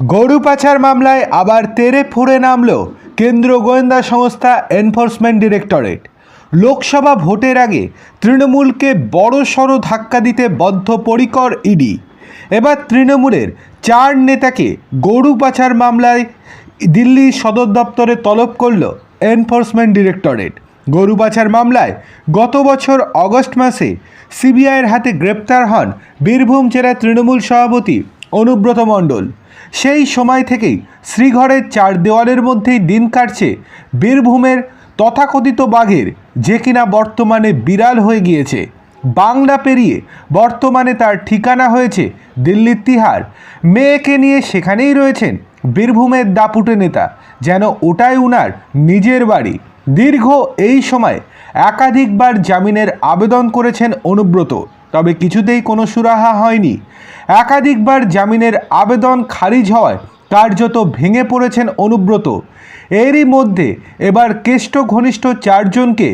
গরু পাচার মামলায় আবার তেরে ফুড়ে নামল কেন্দ্র গোয়েন্দা সংস্থা এনফোর্সমেন্ট ডিরেক্টরেট। লোকসভা ভোটের আগে তৃণমূলকে বড় সড়ো ধাক্কা দিতে বদ্ধপরিকর ইডি। এবার তৃণমূলের চার নেতাকে গরু পাচার মামলায় দিল্লি সদর দপ্তরে তলব করল এনফোর্সমেন্ট ডিরেক্টরেট। গরু পাচার মামলায় গত বছর অগস্ট মাসে সিবিআইয়ের হাতে গ্রেপ্তার হন বীরভূম জেলা তৃণমূল সভাপতি অনুব্রত মণ্ডল। সেই সময় থেকেই শ্রীঘরের চার দেওয়ালের মধ্যেই দিন কাটছে বীরভূমের তথাকথিত বাঘের, যে কিনা বর্তমানে বিড়াল হয়ে গিয়েছে। বাংলা পেরিয়ে বর্তমানে তার ঠিকানা হয়েছে দিল্লির তিহার। মেয়েকে নিয়ে সেখানেই রয়েছেন বীরভূমের দাপুটে নেতা, যেন ওটাই উনার নিজের বাড়ি। দীর্ঘ এই সময় একাধিকবার জামিনের আবেদন করেছেন অনুব্রত। তবে কিছুতেই কোনো সুরাহা হয়নি। একাধিকবার জামিনের আবেদন খারিজ হওয়ায় কার্যত ভেঙে পড়েছেন অনুব্রত। এরই মধ্যে এবার কেষ্ট ঘনিষ্ঠ চারজনকে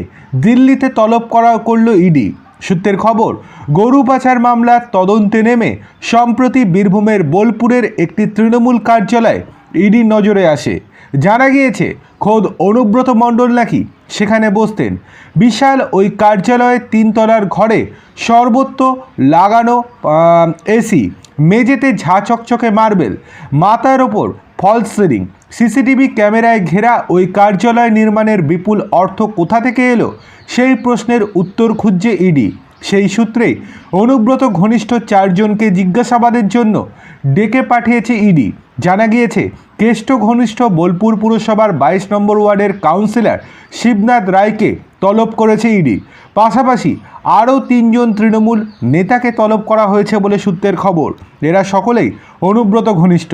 দিল্লিতে তলব করা করল ইডি। সূত্রের খবর, গরু পাচার মামলার তদন্তে নেমে সম্প্রতি বীরভূমের বোলপুরের একটি তৃণমূল কার্যালয়ে ইডি নজরে আসে। জানা গিয়েছে, খোদ অনুব্রত মণ্ডল নাকি সেখানে বসতেন। বিশাল ওই কার্যালয়ের তিনতলার ঘরে সর্বত্র লাগানো এসি, মেঝেতে ঝা চকচকে মার্বেল, মাথার ওপর ফলস সিলিং সিসিটিভি ক্যামেরায় ঘেরা ওই কার্যালয় নির্মাণের বিপুল অর্থ কোথা থেকে এলো? সেই প্রশ্নের উত্তর খুঁজছে ইডি। সেই সূত্রে অনুব্রত ঘনিষ্ঠ চারজনকে জিজ্ঞাসাবাদের জন্য ডেকে পাঠিয়েছে ইডি। জানা গিয়েছে, কেষ্ট ঘনিষ্ঠ বোলপুর পুরসভার বাইশ নম্বর ওয়ার্ডের কাউন্সিলর শিবনাথ রায়কে তলব করেছে ইডি। পাশাপাশি আরও তিনজন তৃণমূল নেতাকে তলব করা হয়েছে বলে সূত্রের খবর। এরা সকলেই অনুব্রত ঘনিষ্ঠ।